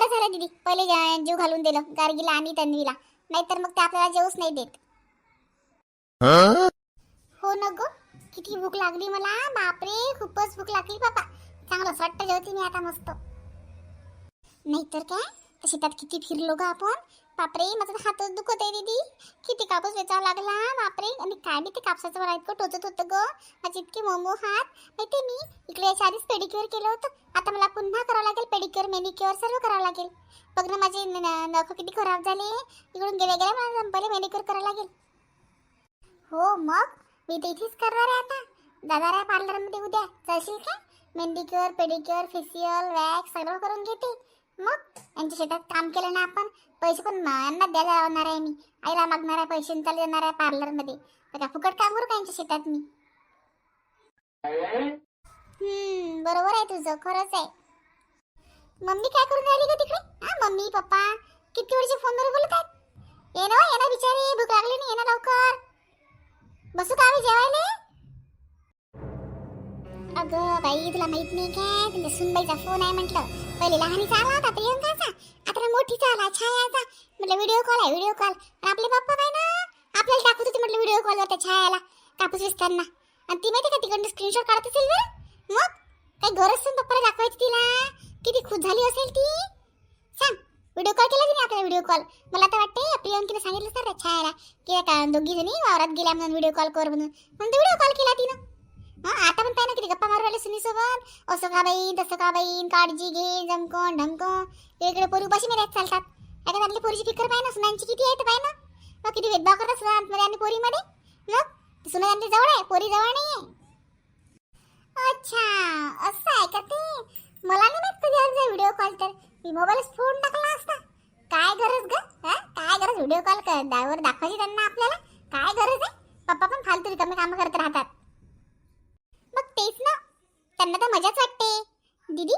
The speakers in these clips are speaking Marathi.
बरं झालं दीदी. पहिले जीव घालून दिलं. गार्गीला आणि तन्वीला. नाहीतर मग ते आपल्याला जेवूच नाही देत. हो ना ग? किती भूक लागली मला. बापरे खूपच भूक लागली बाबा. चांगलं वाटतं जेवते मी आता मस्त. नाहीतर काय? तर शेतात किती फिरलो ग आपण? बापरे माझा हात दुखत आहे दीदी. किती कापूस वेचावा लागला बापरे. आणि काय मी ते कापसाचं मला इतकं टोचत होतं ग. माझे इतके मोमो हात. माहिती मी इकडे याच्या आधीच पेडिक्युअर केलं होतं. आता मला पुन्हा करावं लागेल पेडिक्युअर मेनिक्युअर सर्व करावं लागेल. बघ ना माझे न- नख किती खराब झाले. इकडून गेले गेले मला पहिले मेनिक्युअर करावं लागेल. हो मग? मी तर इथेच करणार आहे आता. दादाराय पार्लरमध्ये उद्या. जाशील का मेनिक्युअर पेडिक्युअर फेशियल वॅक्स सगळं करून घेते. मग? यांच्या शेतात काम केलं ना आपण पैसे पण यांना द्यायला लावणार आहे मी. आईला मागणार आहे पैसे चालू देणार आहे पार्लरमध्ये. तर का फुकट काम करू का यांच्या शेतात मी? हम्म बरोबर आहे तुझं खरंच आहे. मम्मी काय करून राहिली का तिकडे? हा मम्मी पप्पा किती वेळचे फोनवर बोलत आहेत? ये ना ये ना बिचारी भूक लागली नाही ये ना लवकर. बसू का आम्ही जेवायला? अगं बाई तुला माहीत नाही काय तुमच्या सुनबाईचा फोन आहे म्हटलं. पहिले लहानीचा आला होता प्रियंकाचा. आता मोठीचा आला छायाचा. म्हटलं व्हिडिओ कॉल आहे व्हिडिओ कॉल आणि आपले पप्पा काय ना आपल्याला टाकत होते म्हटलं व्हिडिओ कॉलवर त्या छायाला. कापूस विसताना. आणि ती माहिती का तिकडनं स्क्रीनशॉट काढत असेल ना? मग काही गरज पण पप्पाला दाखवायची तिला. किती खुश झाली असेल ती. सांग व्हिडिओ कॉल केला की नाही आपल्याला व्हिडिओ कॉल मला तर वाटते प्रियंकीने सांगितलं सर छायाला की काय दोघी जणी वावरात गेल्या म्हणून व्हिडिओ कॉल कर म्हणून. म्हणून व्हिडिओ कॉल केला तिनं. हा आता पण पाय ना किती गप्पा मारू राहिले सुनीसोबत? असं का बाई तसं का बाई काळजी घे जमकन ढमकन वेगळे पोरी उपाशी मेऱ्यात चालतात. आता त्यातली पोरीची फिकर पाय ना सुनांची किती आहे पाय ना मग किती भेदभाव करतात सुनांमध्ये आणि पोरीमध्ये? मग? सुना त्यांच्या जवळ आहे पोरी जवळ नाही आहे अच्छा असं आहे का ते? मला नाही माहीत कधी आज व्हिडिओ कॉल तर. मी मोबाईलच फोन टाकला असता. काय गरज ग? हा? काय गरज व्हिडिओ कॉल वर दाखवायची त्यांना आपल्याला? काय गरज आहे? पप्पा पण फालतू रिकामे कामं करत राहतात. मग तेच ना. त्यांना तर मजाच वाटते. दीदी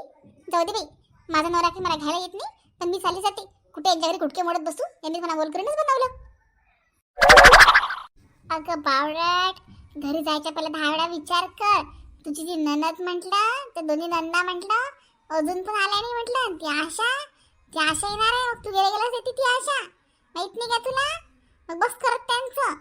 जाऊ दे बाई. माझा नवरा मला घ्यायला येत नाही. पण मी चालली जाते. कुठे एक घरी गुटके मोडत बसू. यांनी मला बोलकरीनच बनवलं. अगं बावळट घरी जायच्या पहिला दहा वेळा विचार कर. तुझी जी ननद म्हटलं ते दोन्ही नंदा म्हटलं अजून पण आल्या नाही म्हटलं. ती आशा ती आशा येणार आहे. मग तू गेल्या गेल्यास येते ती आशा. माहीत नाही का तुला? मग बस करत त्यांचं.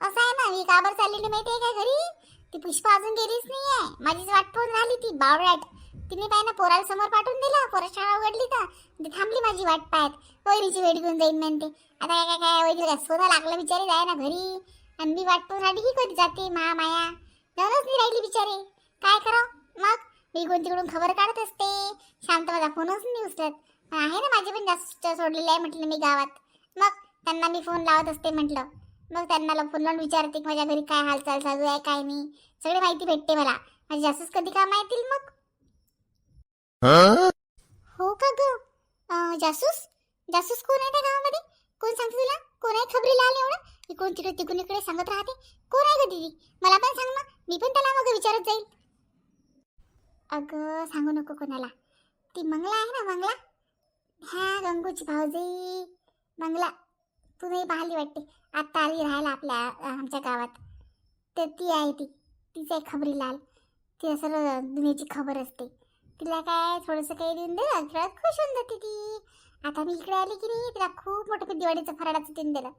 असं आहे ना मी काबर चाललेली माहिती आहे का घरी? ती पुष्पा अजून गेलीच नाहीये. माझीच वाट पाहून राहिली ती बावळट तिने पाय ना पोराला समोर पाठवून दिलं पोरा शाळा उघडली तर. ती थांबली माझी वाट पाहत. वैरीची वेळ घेऊन जाईन म्हणते. आता काय काय काय वैरी सोनं लागलं बिचारी जाय ना घरी. आणि मी वाट पाहून राहिली ही कधी जाते मा माया. जाऊनच नाही राहिली बिचारी. काय करावं? मग? मी कोण तिकडून खबर काढत असते. शांत माझा फोनच नाही उचलत. आहे ना माझी पण जास्त सोडलेली आहे म्हटलं मी गावात. मग? त्यांना मी फोन लावत असते म्हटलं. मग त्यांना ला- फोन लावून विचारते की माझ्या घरी काय हालचाल चालू आहे काय नाही. सगळी माहिती भेटते मला. माझी जास्तच कधी काम येतील मग? हो? का ग? जासूस? जासूस कोण आहे त्या गावामध्ये? कोण सांगते तुला? कोण आहे खबरी लाल एवढं? इकडून तिकडे तिकडून इकडे सांगत राहते. कोण आहे ग दीदी? मला पण सांग ना मी पण त्याला मग विचारत जाईल. अगं सांगू नको कोणाला. ती मंगला आहे ना मंगला? ह्या गंगूची भाऊजी. मंगला. तू नाही पाहिली वाटते. आत्ता आली राहायला आपल्या आमच्या गावात. तर ती आहे ती. तिचं आहे खबरी लाल. ती सर्व दुनियाची खबर असते. तिला काय थोडंसं काही देऊन दिलं तिला खुश होऊन जाते ती. आता मी इकडे आली की नाही? तिला खूप मोठं दिवाळीचं फराडाचं देऊन दिलं.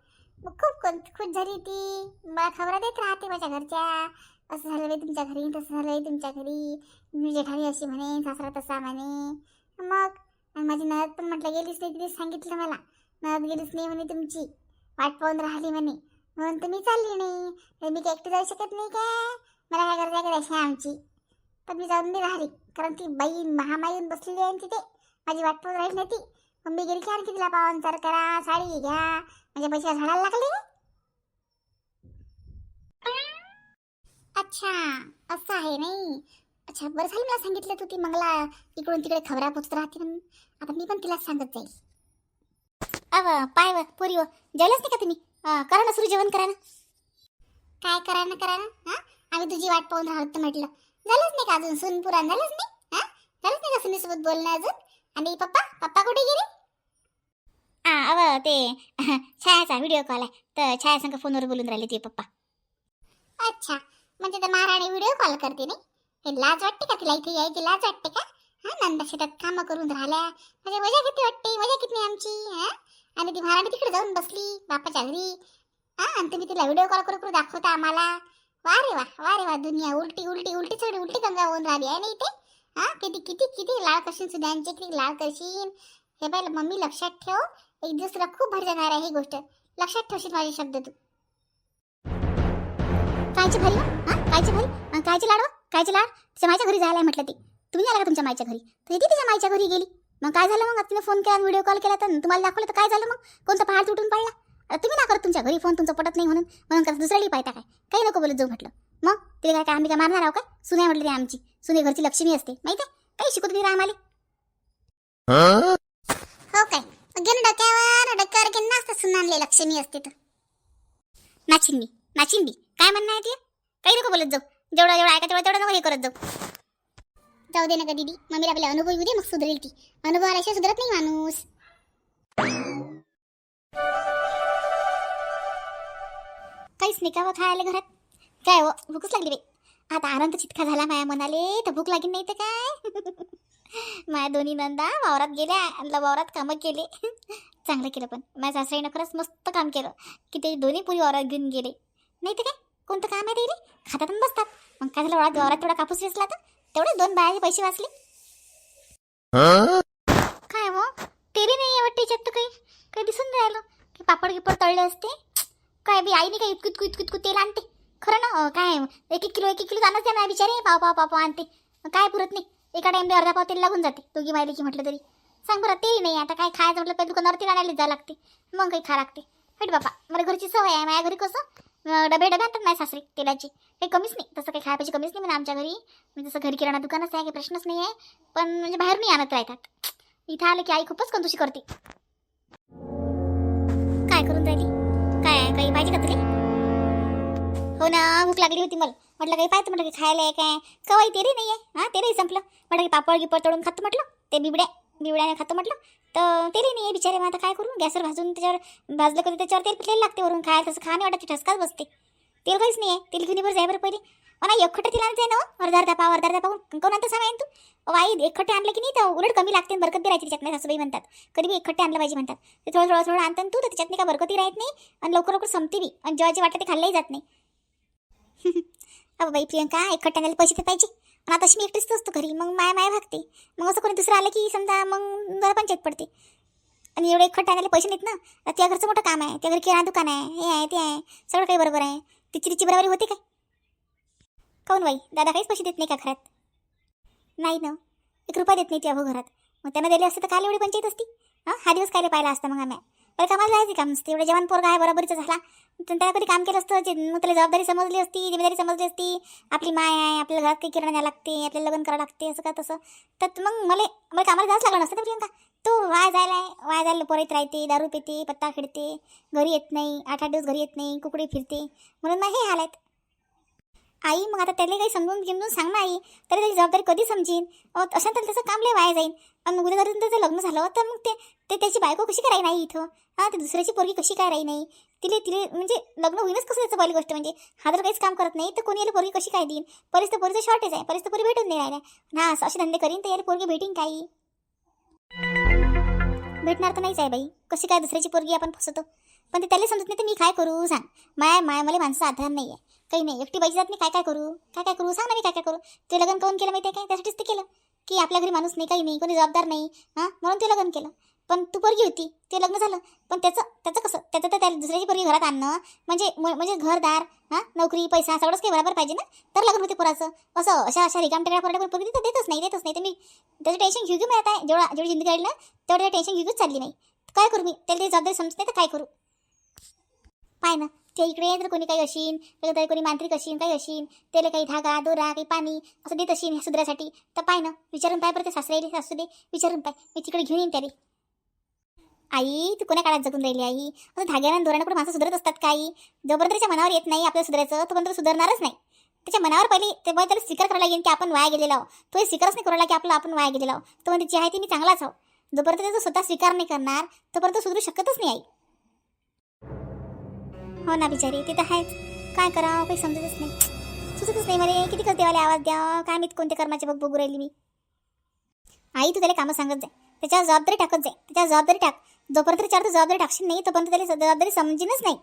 मग खूप कोण- खुश झाली ती. मला खबरा देत राहते माझ्या घरच्या. असं झालं बाई तुमच्या घरी तसं झालं बाई तुमच्या घरी. मी जेठाणी अशी म्हणे सासरा तसा म्हणे. मग माझी ननद पण म्हटलं गेलीच नाही तिने सांगितलं मला. ननद गेलीच नाही म्हणे तुमची. वाट पाहून राहिली म्हणे. म्हणून तर मी चालली नाही. तर मी काय एकटी जाऊ शकत नाही काय मला काय गरज आहे आमची? पण मी जाऊन नाही राहिली. कारण ती बाई महामाई येऊन बसलेली आहे तिथे. माझी वाट पाहून राहिली नाही ती मम्मी गेली की आणखी तिला पावांचार करा साडी घ्या. माझ्या पैशाला झाडायला लागले अच्छा असं आहे नाही. अच्छा बरं झालं मला सांगितलं तू ती मंगला. इकडून तिकडे खबरा पोचत राहते म्हणून. आता मी पण तिलाच सांगत जाईल. अव पाय व पोरी व. जेवलंच नाही का तुम्ही? अं, करा ना सुरू जेवण करा ना. काय करा ना करा ना हा? आम्ही तुझी वाट पाहून राहत म्हटलं. झालंच नाही का अजून? सून पुराण झालंच नाही? हा? झालंच नाही का सुनीसोबत बोलणं अजून? आणि पप्पा? पप्पा कुठे गेले? हा अव ते छायाचा व्हिडिओ कॉल आहे. तर छाया संग फोनवर बोलून राहिले ते पप्पा. अच्छा. म्हणजे तर महाराणी व्हिडिओ कॉल करते नाही? हे लाज वाटते का तिला इथे यायची? लाज वाटते का? हा नंदा शेतात कामं करून राहिल्या. म्हणजे मजा किती वाटते? मजा किती आमची हा? आणि ती महाराणी तिकडे जाऊन बसली बापाच्या घरी हा आणि तुम्ही तिला व्हिडिओ कॉल करू करू दाखवता आम्हाला. वा रे वा वा रे वा दुनिया उलटी उलटी उलटी चढ उलटी गंगा होऊन राहिली आहे ना इथे? हा किती किती किती लाळ करशील सुद्यांचे किती लाळ करशील हे बाय मम्मी लक्षात ठेव एक दिवस तुला खूप भर जाणार आहे ही गोष्ट. लक्षात ठेवशील माझे शब्द तू. कायचे भरी हो? हा कायचे भरी कायचे लाड कायचे लाड? तिच्या माझ्या घरी जायला म्हटलं ते. तुम्ही आला का तुमच्या मायच्या घरी? तर ती तिच्या मायच्या घरी गेली. मग काय झालं मग? आता तिने फोन केला व्हिडिओ कॉल केला तर तुम्हाला दाखवलं तर काय झालं मग? कोणता पहाड तुटून पडला? आता तुम्ही ना करत तुमच्या घरी फोन तुमचं पटत नाही म्हणून. म्हणून कसं दुसऱ्याला पाहता काय? काही नको बोलत जाऊ म्हटलं. मग? तिला काय काय आम्ही काय मारणार आहो काय सुने म्हटलं ते आमची. सुने घरची लक्ष्मी असते माहिती आहे? काही शिकवत नाही आम्हाला हो काय? घेऊन डोक्यावर डोक्यावर घेऊन नाचता सुनानले लक्ष्मी असते तर. नाचिन मी काय म्हणणं आहे ते? काही नको बोलत जाऊ. जेवढं जेवढं ऐका तेवढं तेवढं नको हे करत जाऊ. जाऊ दे ना का दीदी. मम्मीला आपले अनुभव येऊ दे मग सुधरेल ती. अनुभव आल्याशिवाय सुधरत नाही माणूस. काहीच नाही का बा खायला घरात? काय हो भूकच लागली बाई. आता आनंद चितका झाला माया मनाले तर भूक लागेल नाही तर काय? माया दोन्ही नंदा वावरात गेल्या आणि वावरात कामं केले. चांगलं केलं पण. माझ्या सासऱ्यानं खरंच मस्त काम केलं. की ते दोन्ही पुरी वावरात घेऊन गेले. नाही तर काय? कोणतं काम आहे ते खातात बसतात. मग काय झालं वावरात वावरात थोडा कापूस वेचला तर? तेवढे दोन बायाचे पैसे वाचले. काय हो? तेरी नाही वाटते याच्यात तर काही? काही दिसून राहिलं. की पापड गिपड तळले असते. काय बी आईने काही इतकं इतकं इतकं तेल आणते. खरं ना? काय? एक एक किलो एक एक किलो जाणंच द्या ना बिचारे. पाव पाव पाव पाव आणते. मग काय पुरत नाही. एका टाइमला अर्धा पाव तेल लागून जाते. दोघी मायली की म्हटलं तरी. सांग बरं तेही नाही आता काय खायचं म्हटलं तर दुकानावर तेल आणायला जावं लागते. मग काही खा लागते. हेट बापा. मला घरची सवय आहे. माझ्या घरी कसं? डबे डबे आणतात नाही सासरी तेलाची. काही कमीच नाही तसं काही खायची कमीच नाही म्हणा आमच्या घरी. म्हणजे जसं घरी किराणा दुकानच आहे काही प्रश्नच नाही आहे पण म्हणजे बाहेरून आणत राहतात. इथं आलं की आई खूपच कंदुशी करते. काय करून राहिली? काय काही पाहिजे का तुला? हो ना भूक लागली होती मला. म्हटलं काही पाहतो म्हटलं काही खायला आहे काय? कवाई तेरी नाही आहे हां ते संपलं. म्हटलं काही पापड गिपड तळून खातो म्हटलं. ते बिबड्या. बिबड्याने खातो म्हटलं तर ते नाही आहे बिचारे मग आता काय करू? गॅसवर भाजून त्याच्यावर भाजलं कधी त्याच्यावर तेल पिटलेलं लागते वरून? खायला तसं खाणे वाटत ठसकाच बसते. तेल काहीच नाही आहे तेल घेऊन बरं जाय बरं पहिले. मला एकखट्टे तिला आणायचं ना हो? अर्धा अर्धा पाव अर्धा अर्धा पाव कोण आणतं सामान तू वाई एकखट्टे आणलं की नाही तर उलट कमी लागते बरकत बी राहते त्याच्यात नाही सासूबाई म्हणतात. कधी बी एकखट्टे आणलं पाहिजे म्हणतात. ते थोडं थोडं थोडं आणतं तू तर त्याच्यात नाही का बरकती राहत नाही आणि लवकर लवकर संपते बी. आणि जेव्हा जे वाटतं ते खाल्लंही जात नाही. अबा बाई प्रियंका एकखट्टे आणायला पैसे तर पाहिजे. आणि आता मी एकटीच असतो घरी. मग माया माया भागते. मग असं कोणी दुसरं आलं की समजा मग जरा पंचायत पडते. आणि एवढे खट टाकायला पैसे नाहीत ना त्या घरचं मोठं काम आहे. त्या घरी किराणा दुकान आहे हे आहे ते आहे. सगळं काही बरोबर आहे. तिची तिची बरोबरी होते काय? काऊन बाई? दादा काहीच पैसे देत नाही का घरात? नाही ना. एक रुपया देत नाही ती अहो घरात. मग त्यांना दिले असते तर काल एवढी पंचायत असती? हां? हा दिवस काय पाहिला असता मग आम्ही. बरं कामाला जायचं काम नसते एवढं जेवण पोरगा आहे बरोबरीचा झाला. त्याला कधी काम केलं असतं जे- मग त्याला जबाबदारी समजली असती जिम्मेदारी समजली असती. आपली माय आहे आपल्याला घरात काही किराणा द्यावं लागते आपल्याला लग्न करावं लागते असं का तसं. तर मग मला मला कामाला जायचं लागलं नसतं ना प्रियंका. तो वाया जायला आहे वाया जायला पोरत राहते दारू पिते पत्ता खेळते घरी येत नाही आठ आठ दिवस घरी येत नाही कुकडे फिरते. म्हणून मग हे हाल आहेत. आई मग आता त्याला काही समजून समजून सांग ना आई. तरी त्याची जबाबदारी कधी समजेन? अहो, अशा तर त्याचं काम लय वाया जाईल आणि उद्या जर त्याचं लग्न झालं तर मग ते ते त्याची बायको कशी काय राही नाही इथं? हां ते दुसऱ्याची पोरगी कशी काय राही नाही तिले तिले म्हणजे लग्न होईनच कसं त्याचं पहिली गोष्ट म्हणजे? हा जर काहीच काम करत नाही तर कोणी याला पोरगी कशी काय देईन? परिस्थिती पोरीचं शॉर्टेज आहे परिस्थिती पोरी भेटून नाही राहिल्या असं असे धंदे करीन तर याला पोरगी भेटीन काही. भेटणार तर नाहीच आहे बाई. कशी काय दुसऱ्याची पोरगी आपण फसवतो? पण ते त्याला समजत नाही तर मी काय करू सांग? माय माय मला माणसं आधार नाही आहे काही नाही एकटी बाईची जात मी काय काय करू? काय काय करू? सांग ना मी काय काय करू? ते लग्न काऊन केलं माहिती आहे काय? त्यासाठीच ते केलं. की आपल्या घरी माणूस नाही काही नाही कोणी जबाबदार नाही हां? म्हणून ते लग्न केलं. पण तू पोरगी होती ते लग्न झालं. पण त्याचं त्याचं कसं? त्याचं तर त्याला दुसऱ्याची पोरगी घरात आणणं म्हणजे म्हणजे घरदार हां नोकरी पैसा सगळंच काही बरोबर पाहिजे ना? तर लग्न होते पोराचं. असं अशा अशा रिकामटेऱ्या पोराच्या पोरगी तर देतच नाही देतच नाही. तर मी त्याचं टेन्शन घेऊ घेऊ मिळत आता जेवढा जेवढी जिंदगी काढली ना तेवढं टेन्शन घेऊच चालली नाही. काय करू मी? त्याला ते जबाबदारी समजत नाही तर काय करू? पाय ना ते इकडे तर कोणी काही अशीन तर कोणी मांत्रिक अशीन काही अशीन त्याला काही धागा दोरा काही पाणी असं देत अशीन सुधारासाठी. तर पाय ना विचारून पाय बरं सासरे सासू दे विचारून पाय. मी तिकडे घेऊन येईन त्याला. आई तू कोण्या काळात जगून राहिली आई? असं धाग्यानं आणि दोऱ्यानं माणसं सुधारत असतात काही जोपर्यंत त्याच्या मनावर येत नाही आपल्याला सुधारायचं तोपर्यंत सुधारणारच नाही. त्याच्या मनावर पहिले ते त्याला स्वीकार करायला लागेल की आपण वाया गेलेला आहो तो हे स्वीकारच नाही करायला की आपलं आपण वाया गेलेला आहो तो म्हणजे जे आहे ते मी चांगलाच आहो जोपर्यंत त्याचा स्वतः स्वीकार नाही करणार तोपर्यंत सुधरू शकतच नाही आई. हो ना बिचारी ते तर आहेच. काय करावं काही समजतच नाही. सुचतच नाही मला किती कसं देवाला आवाज द्यावा काय मी कोणत्या कर्माचे बघ बघू राहिली मी. आई तू त्याला कामं सांगत जाय. त्याच्यावर जबाबदारी टाकत जाय. त्याच्यावर जबाबदारी टाक. जोपर्यंत त्याच्यावर जबाबदारी टाकशील नाही तोपर्यंत त्याला जबाबदारी समजीनच नाही.